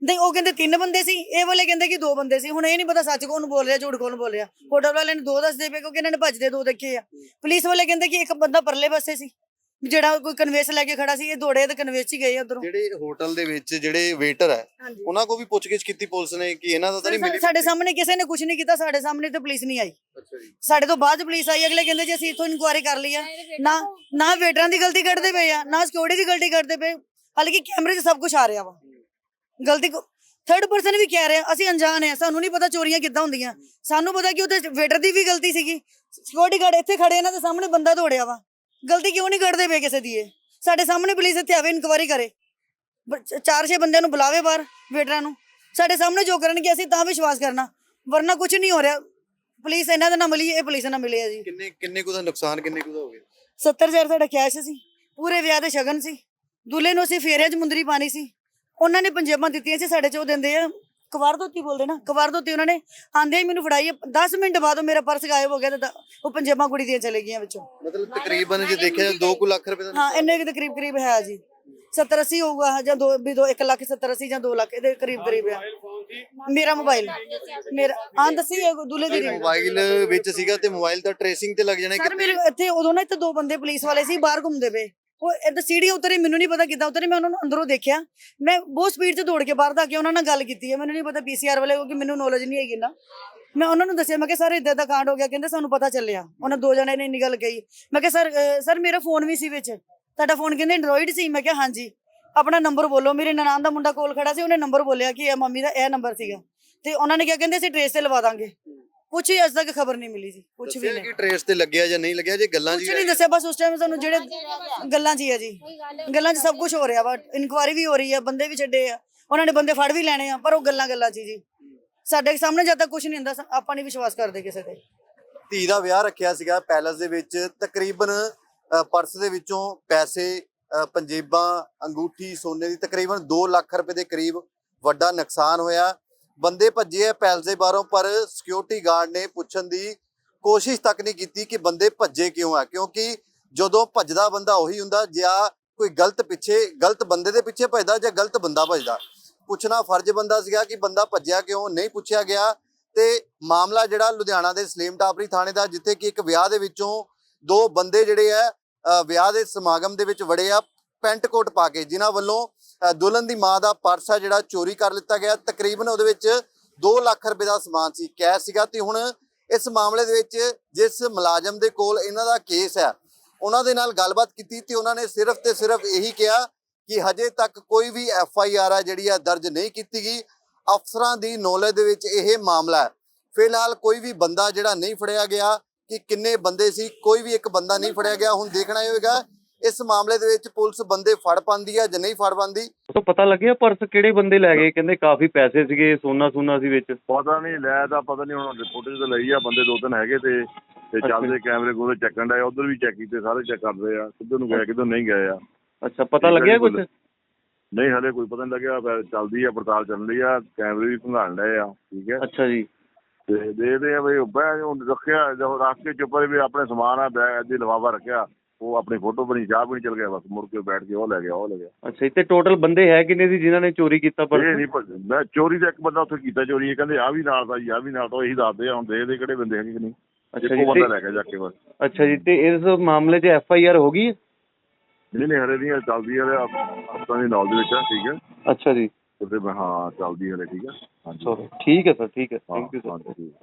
ਨਹੀਂ ਉਹ ਕਹਿੰਦੇ ਤਿੰਨ ਬੰਦੇ ਸੀ ਇਹ ਵਾਲੇ ਕਹਿੰਦੇ ਕਿ ਦੋ ਬੰਦੇ ਸੀ। ਹੁਣ ਇਹ ਨਹੀਂ ਪਤਾ ਸੱਚ ਕੌਣ ਬੋਲ ਰਿਹਾ ਝੂਠ ਕੌਣ ਬੋਲ ਰਿਹਾ। ਹੋਟਲ ਵਾਲੇ ਨੇ ਦੋ ਦੱਸਦੇ ਪਏ ਕਿਉਂਕਿ ਇਹਨਾਂ ਨੇ ਭੱਜਦੇ ਦੋ ਦੇਖੇ ਆ। ਪੁਲਿਸ ਵਾਲੇ ਕਹਿੰਦੇ ਕਿ ਇੱਕ ਬੰਦਾ ਪਰਲੇ ਪਾਸੇ ਸੀ ਜਿਹੜਾ ਕੋਈ ਕਨਵੇਸ ਲੈ ਕੇ ਖੜਾ ਸੀ ਇਹ ਦੌੜੇ ਤੇ ਕਨਵੇਸ 'ਚ ਹੀ ਗਏ ਉਧਰੋਂ। ਜਿਹੜੇ ਹੋਟਲ ਦੇ ਵਿੱਚ ਜਿਹੜੇ ਵੇਟਰ ਹੈ ਹਾਂਜੀ। ਉਹਨਾਂ ਕੋ ਵੀ ਪੁੱਛਗਿੱਛ ਕੀਤੀ ਪੁਲਿਸ ਨੇ ਕਿ ਇਹਨਾਂ ਦਾ ਤਾਂ ਨਹੀਂ ਮਿਲੀ ਸਾਡੇ ਸਾਹਮਣੇ ਕਿਸੇ ਨੇ ਕੁਝ ਨਹੀਂ ਕੀਤਾ ਸਾਡੇ ਸਾਹਮਣੇ ਤੇ ਪੁਲਿਸ ਨਹੀਂ ਆਈ। ਅੱਛਾ ਜੀ। ਸਾਡੇ ਤੋਂ ਬਾਅਦ ਪੁਲਿਸ ਆਈ ਅਗਲੇ ਕਹਿੰਦੇ ਜੀ ਅਸੀਂ ਇੱਥੋਂ ਇਨਕੁਆਇਰੀ ਕਰ ਲਈ ਆ। ਨਾ ਨਾ ਵੇਟਰਾਂ ਦੀ ਗਲਤੀ ਕੱਢਦੇ ਪਏ ਆ ਨਾ ਸਿਕਿਉਰਿਟੀ ਦੀ ਗਲਤੀ ਕੱਢਦੇ ਪਏ। ਹਾਲਾਂਕਿ ਕੈਮਰੇ 'ਚ ਸਭ ਕੁਝ ਆ ਰਿਹਾ ਵਾ। ਗਲਤੀ ਥਰਡ ਪਰਸਨ ਵੀ ਕਹਿ ਰਿਹਾ ਅਸੀਂ ਅਣਜਾਣ ਆ ਸਾਨੂੰ ਨਹੀਂ ਪਤਾ ਚੋਰੀਆਂ ਕਿੱਦਾਂ ਹੁੰਦੀਆਂ। ਸਾਨੂੰ ਪਤਾ ਕਿ ਉਹਦੇ ਵੇਟਰ ਦੀ ਵੀ ਗਲਤੀ ਸੀਗੀ। ਸਿਕਿਉਰਿਟੀ ਗਾਰਡ ਇੱਥੇ ਖੜੇ ਇਹਨਾਂ ਦੇ ਸਾਹਮਣੇ ਬੰਦਾ ਦੌੜਿਆ ਵਾ। ਗਲਤੀ ਕਿਉਂ ਨਹੀਂ ਕੱਢਦੇ ਪਏ ਕਿਸੇ ਦੀ ਇਹ? ਸਾਡੇ ਸਾਹਮਣੇ ਪੁਲਿਸ ਇੱਥੇ ਆਵੇ ਇਨਕੁਆਇਰੀ ਕਰੇ। ਚਾਰ ਛੇ ਬੰਦਿਆਂ ਨੂੰ ਬੁਲਾਵੇ ਬਾਹਰ ਵੇਟਰਾਂ ਨੂੰ। ਸਾਡੇ ਸਾਹਮਣੇ ਜੋ ਕਰਨਗੇ ਅਸੀਂ ਤਾਂ ਵਿਸ਼ਵਾਸ ਕਰਨਾ। ਵਰਨਾ ਕੁਝ ਨਹੀਂ ਹੋ ਰਿਹਾ। ਪੁਲਿਸ ਇਹਨਾਂ ਦੇ ਨਾਲ ਮਿਲੀ ਇਹ ਪੁਲਿਸ ਨਾਲ ਮਿਲੇ ਆ ਜੀ। ਕਿੰਨੇ ਕਿੰਨੇ ਕੁ ਦਾ ਨੁਕਸਾਨ ਕਿੰਨੇ ਕੁ ਦਾ ਹੋ ਗਿਆ? 70000 ਸਾਡਾ ਕੈਸ਼ ਸੀ। ਪੂਰੇ ਵਿਆਹ ਦੇ ਸ਼ਗਨ ਸੀ। ਦੁੱਲੇ ਨੂੰ ਅਸੀਂ ਫੇਰਿਆਂ 'ਚ ਮੁੰਦਰੀ ਪਾਣੀ ਸੀ। ਉਹਨਾਂ ਨੇ ਪੰਜੇਬਾਂ ਦਿੱਤੀਆਂ ਸੀ ਸਾਡੇ 'ਚ ਦਿੰਦੇ ਆ। ਕਵਾਰ ਧੋਤੀ ਬੋਲਦੇ ਨਾ ਕਵਾਰ ਧੋਤੀ ਉਹਨਾਂ ਨੇ। ਆਂਦੇ ਹੀ ਮੈਨੂੰ ਫੜਾਈ 10 ਮਿੰਟ ਬਾਅਦ ਉਹ ਮੇਰਾ ਪਰਸ ਗਾਇਬ ਹੋ ਗਿਆ ਤੇ ਦ- ਉਹ ਪੰਜੇਬਾਂ ਕੁੜੀ ਦੀਆਂ ਚਲੇ ਗਈਆਂ ਵਿੱਚੋਂ। ਮਤਲਬ ਤਕਰੀਬਨ ਜੇ ਦੇਖਿਆ 2 ਲੱਖ ਰੁਪਏ ਦਾ ਹਾਂ ਇੰਨੇ ਕੁ ਦੇ ਕਰੀਬ ਕਰੀਬ ਹੈ ਜੀ। 70 80 ਹੋਊਗਾ ਜਾਂ ਦੋ ਵੀ ਦੋ 1 ਲੱਖ 70 80 ਜਾਂ 2 ਲੱਖ ਇਹਦੇ ਕਰੀਬ ਕਰੀਬ ਹੈ ਮੇਰਾ ਮੋਬਾਈਲ। ਮੇਰਾ ਹਾਂ ਦੱਸੀ ਦੁੱਲੇ ਦੀ ਮੋਬਾਈਲ ਵਿੱਚ ਸੀਗਾ ਤੇ ਮੋਬਾਈਲ ਤਾਂ ਟ੍ਰੇਸਿੰਗ ਤੇ ਲੱਗ ਜਾਣਾ ਸਰ ਮੇਰੇ ਇੱਥੇ ਉਦੋਂ ਨਾ ਇੱਥੇ ਦੋ ਬੰਦੇ ਪੁਲਿਸ ਵਾਲੇ ਸੀ ਬਾਹਰ ਘੁੰਮਦੇ ਪਏ। ਉਹ ਇੱਧਰ ਸੀੜੀਆਂ ਉਤਰੇ ਮੈਨੂੰ ਨਹੀਂ ਪਤਾ ਕਿੱਦਾਂ ਉਤਰੇ ਮੈਂ ਉਹਨਾਂ ਨੂੰ ਅੰਦਰੋਂ ਦੇਖਿਆ। ਮੈਂ ਬਹੁਤ ਸਪੀਡ 'ਚ ਦੌੜ ਕੇ ਬਾਹਰ ਦਾ ਕੇ ਉਹਨਾਂ ਨਾਲ ਗੱਲ ਕੀਤੀ ਹੈ। ਮੈਨੂੰ ਨਹੀਂ ਪਤਾ ਪੀਸੀਆਰ ਵਾਲੇ ਕਿਉਂਕਿ ਮੈਨੂੰ ਨੌਲੇਜ ਨਹੀਂ ਹੈਗੀ ਨਾ। ਮੈਂ ਉਹਨਾਂ ਨੂੰ ਦੱਸਿਆ, ਮੈਂ ਕਿਹਾ, ਸਰ, ਇਦਾਂ ਦਾ ਕਾਂਡ ਹੋ ਗਿਆ। ਕਹਿੰਦੇ, ਸਾਨੂੰ ਪਤਾ ਚੱਲਿਆ। ਉਹਨਾਂ ਦੋ ਜਣੇ ਨੇ ਇੰਨੀ ਗੱਲ ਕਹੀ। ਮੈਂ ਕਿਹਾ, ਸਰ ਸਰ, ਮੇਰਾ ਫੋਨ ਵੀ ਸੀ ਵਿੱਚ। ਤੁਹਾਡਾ ਫੋਨ ਕਹਿੰਦੇ ਐਂਡਰੋਇਡ ਸੀ। ਮੈਂ ਕਿਹਾ, ਹਾਂਜੀ। ਆਪਣਾ ਨੰਬਰ ਬੋਲੋ। ਮੇਰੇ ਨਨਾਣ ਦਾ ਮੁੰਡਾ ਕੋਲ ਖੜਾ ਸੀ, ਉਹਨੇ ਨੰਬਰ ਬੋਲਿਆ ਕਿ ਇਹ ਮੰਮੀ ਦਾ, ਇਹ ਨੰਬਰ ਸੀਗਾ। ਤੇ ਉਹਨਾਂ ਨੇ ਕਿਹਾ, ਕਹਿੰਦੇ ਅਸੀਂ ਟ੍ਰੇਸ ਤੇ ਲਵਾ ਦਾਂਗੇ। ਕੁਛ ਹੀ ਅਜ ਤੱਕ ਖਬਰ ਨਹੀਂ ਮਿਲੀ ਜੀ ਕੁਛ ਵੀ ਨਹੀਂ। ਕਿ ਟ੍ਰੇਸ ਤੇ ਲੱਗਿਆ ਜਾਂ ਨਹੀਂ ਲੱਗਿਆ ਜੇ ਗੱਲਾਂ ਕੁਛ ਜੀ ਨਹੀਂ ਦੱਸਿਆ ਬਸ ਉਸ ਟਾਈਮ ਸਾਨੂੰ ਜਿਹੜੇ ਗੱਲਾਂ ਹੀ ਆ ਜੀ। ਗੱਲਾਂ 'ਚ ਸਭ ਕੁਝ ਹੋ ਰਿਹਾ ਵਾ ਇਨਕੁਆਇਰੀ ਵੀ ਹੋ ਰਹੀ ਆ ਬੰਦੇ ਵੀ ਛੱਡੇ ਆ ਉਹਨਾਂ ਨੇ ਬੰਦੇ ਫੜ ਵੀ ਲੈਣੇ ਆ ਪਰ ਉਹ ਗੱਲਾਂ ਗੱਲਾਂ 'ਚ ਜੀ। ਸਾਡੇ ਸਾਹਮਣੇ ਜਦ ਤੱਕ ਕੁਝ ਨਹੀਂ ਹੁੰਦਾ ਸ- ਆਪਾਂ ਨਹੀਂ ਵਿਸ਼ਵਾਸ ਕਰਦੇ ਕਿਸੇ ਤੇ। ਧੀ ਦਾ ਵਿਆਹ ਰੱਖਿਆ ਸੀਗਾ ਪੈਲਸ ਦੇ ਵਿੱਚ ਤਕਰੀਬਨ ਪਰਸ ਦੇ ਵਿੱਚੋਂ ਪੈਸੇ ਪੰਜੇਬਾਂ ਅੰਗੂਠੀ ਸੋਨੇ ਦੀ ਤਕਰੀਬਨ 2 ਲੱਖ ਰੁਪਏ ਦੇ ਕਰੀਬ ਵੱਡਾ ਨੁਕਸਾਨ ਹੋਇਆ। ਬੰਦੇ ਭੱਜੇ ਆ ਪੈਲਸ ਦੇ ਬਾਹਰੋਂ ਪਰ ਸਿਕਿਉਰਿਟੀ ਗਾਰਡ ਨੇ ਪੁੱਛਣ ਦੀ ਕੋਸ਼ਿਸ਼ ਤੱਕ ਨਹੀਂ ਕੀਤੀ ਕਿ ਬੰਦੇ ਭੱਜੇ ਕਿਉਂ ਆ। ਕਿਉਂਕਿ ਜਦੋਂ ਭੱਜਦਾ ਬੰਦਾ ਉਹੀ ਹੁੰਦਾ ਜਾਂ ਕੋਈ ਗਲਤ ਪਿੱਛੇ ਗਲਤ ਬੰਦੇ ਦੇ ਪਿੱਛੇ ਭੱਜਦਾ ਜਾਂ ਗਲਤ ਬੰਦਾ ਭੱਜਦਾ। ਪੁੱਛਣਾ ਫਰਜ਼ ਬੰਦਾ ਸੀਗਾ ਕਿ ਬੰਦਾ ਭੱਜਿਆ ਕਿਉਂ ਨਹੀਂ ਪੁੱਛਿਆ ਗਿਆ। ਤੇ ਮਾਮਲਾ ਜਿਹੜਾ ਲੁਧਿਆਣਾ ਦੇ ਸਲੀਮ ਟਾਪਰੀ ਥਾਣੇ ਦਾ ਜਿੱਥੇ ਕਿ ਇੱਕ ਵਿਆਹ ਦੇ ਵਿੱਚੋਂ ਦੋ ਬੰਦੇ ਜਿਹੜੇ ਆ ਅ, ਵਿਆਹ ਦੇ ਸਮਾਗਮ ਦੇ ਵਿੱਚ ਵੜੇ ਆ ਪੈਂਟ ਕੋਟ ਪਾ ਕੇ, ਜਿਨ੍ਹਾਂ ਵੱਲੋਂ ਦੁਲਹਨ ਦੀ ਮਾਂ ਦਾ ਪਰਸ ਆ ਜਿਹੜਾ ਚੋਰੀ ਕਰ ਲਿੱਤਾ ਗਿਆ। ਤਕਰੀਬਨ ਉਹਦੇ ਵਿੱਚ 2 ਲੱਖ ਰੁਪਏ ਦਾ ਸਮਾਨ ਸੀ, ਕੈਸ਼ ਸੀਗਾ ਤੇ ਹੁਣ ਇਸ ਮਾਮਲੇ ਦੇ ਵਿੱਚ ਜਿਸ ਮੁਲਾਜ਼ਮ ਦੇ ਕੋਲ ਇਹਨਾਂ ਦਾ ਕੇਸ ਹੈ, ਉਹਨਾਂ ਦੇ ਨਾਲ ਗੱਲਬਾਤ ਕੀਤੀ ਤੇ ਉਹਨਾਂ ਨੇ ਸਿਰਫ ਤੇ ਸਿਰਫ ਇਹੀ ਕਿਹਾ ਕਿ ਹਜੇ ਤੱਕ ਕੋਈ ਵੀ ਐਫ ਆਈ ਆਰ ਆ ਜਿਹੜੀ ਆ ਦਰਜ ਨਹੀਂ ਕੀਤੀ ਗਈ। ਅਫਸਰਾਂ ਦੀ ਨੌਲੇਜ ਦੇ ਵਿੱਚ ਇਹ ਮਾਮਲਾ ਹੈ। ਫਿਲਹਾਲ ਕੋਈ ਵੀ ਬੰਦਾ ਜਿਹੜਾ ਨਹੀਂ ਫੜਿਆ ਗਿਆ, ਕਿ ਕਿੰਨੇ ਬੰਦੇ ਸੀ, ਕੋਈ ਵੀ ਇੱਕ ਬੰਦਾ ਨਹੀਂ ਫੜਿਆ ਗਿਆ, ਹੁਣ ਦੇਖਣਾ ਇਹ ਹੋਵੇਗਾ ਇਸ ਮਾਮਲੇ ਦੇ ਵਿੱਚ ਪੁਲਿਸ ਬੰਦੇ ਫੜ ਪਾਉਂਦੀ ਹੈ ਜਾਂ ਨਹੀਂ ਫੜ ਪਾਉਂਦੀ? ਤੋਂ ਪਤਾ ਲੱਗਿਆ ਪਰਸ ਕਿਹੜੇ ਬੰਦੇ ਲੈ ਗਏ ਕਹਿੰਦੇ ਕਾਫੀ ਪੈਸੇ ਸੀਗੇ ਸੋਨਾ ਸੋਨਾ ਸੀ ਵਿੱਚ। ਪਤਾ ਨਹੀਂ ਲੈ ਤਾਂ ਪਤਾ ਨਹੀਂ ਹੁਣ ਫੁਟੇਜ ਤਾਂ ਲਈ ਆ ਬੰਦੇ ਦੋ ਤਿੰਨ ਹੈਗੇ ਤੇ ਤੇ। ਚੱਲਦੇ ਕੈਮਰੇ ਕੋਲ ਚੱਕਣ ਡਏ ਉਧਰ ਵੀ ਚੈੱਕ ਕੀਤੇ ਸਾਰੇ ਚੈੱਕ ਕਰਦੇ ਆ ਕਿੱਧਰ ਨੂੰ ਗਏ ਕਿੱਧਰ ਨਹੀਂ ਗਏ ਆ। ਅੱਛਾ ਪਤਾ ਲੱਗਿਆ ਕੁਝ। ਨਹੀਂ ਹਲੇ ਕੋਈ ਪਤਾ ਨਹੀਂ ਲੱਗਿਆ ਚੱਲਦੀ ਆ ਪੜਤਾਲ ਚੱਲ ਰਹੀ ਆ ਕੈਮਰੇ ਵੀ ਭੰਗਾਣ ਡਏ ਆ ਠੀਕ ਹੈ ਅੱਛਾ ਜੀ। ਤੇ ਦੇਖਦੇ ਆ ਬਈ ਬੈ ਰੱਖਿਆ ਜਦੋਂ ਰੱਖ ਕੇ ਚੁੱਪਰ ਵੀ ਆਪਣੇ ਸਮਾਨ ਆ ਬੈਗ ਦੀ ਲਫਾਫਾ ਰੱਖਿਆ। ਉਹ ਆਪਣੀ ਫੋਟੋ ਬਣੀ ਚਾਹ ਪੀਣੀ ਚਲ ਗਿਆ ਬਸ ਮੁੜ ਕੇ ਬੈਠ ਕੇ ਉਹ ਲੈ ਗਿਆ ਉਹ ਲੈ ਗਿਆ। ਅੱਛਾ ਤੇ ਟੋਟਲ ਬੰਦੇ ਹੈ ਕਿੰਨੇ ਸੀ ਜਿਨ੍ਹਾਂ ਨੇ ਚੋਰੀ ਕੀਤਾ ਇਹ ਪਰਸ ਨਹੀਂ ਪ- ਮੈਂ ਚੋਰੀ ਦਾ ਇੱਕ ਬੰਦਾ ਉੱਥੇ ਕੀਤਾ ਚੋਰੀ ਇਹ ਕਹਿੰਦੇ ਆ ਵੀ ਨਾਲ ਦਾ ਜੀ ਆ ਵੀ ਨਾਲ ਦਾ ਇਹੀ ਦੱਸਦੇ ਆ ਹੁਣ ਦੇਖਦੇ ਕਿਹੜੇ ਬੰਦੇ ਹੈਗੇ ਕਿ ਨਹੀਂ? ਅੱਛਾ ਜੀ ਇੱਕੋ ਬੰਦਾ ਤੇ ਲੈ ਗਿਆ ਜਾ ਕੇ ਬਸ। ਅੱਛਾ ਜੀ ਤੇ ਇਸ ਮਾਮਲੇ 'ਚ ਐਫ ਆਈ ਆਰ ਹੋ ਗਈ ਹੈ? ਨਹੀਂ ਨਹੀਂ ਹਰੇ ਦੀਆਂ ਚੱਲਦੀ ਹੈ ਆਪਾਂ ਦੀ ਨੌਲੇਜ ਵਿੱਚ ਆ ਠੀਕ ਹੈ। ਅੱਛਾ ਜੀ। ਤੇ ਫਿਰ ਮੈਂ ਹਾਂ ਚੱਲਦੀ ਹਲੇ ਠੀਕ ਹੈ। ਹਾਂਜੀ। ਚਲੋ ਠੀਕ ਹੈ ਸਰ ਠੀਕ ਹੈ। ਹਾਂ ਥੈਂਕ ਯੂ ਸਰ ਹਾਂ, ਠੀਕ। ਹੈ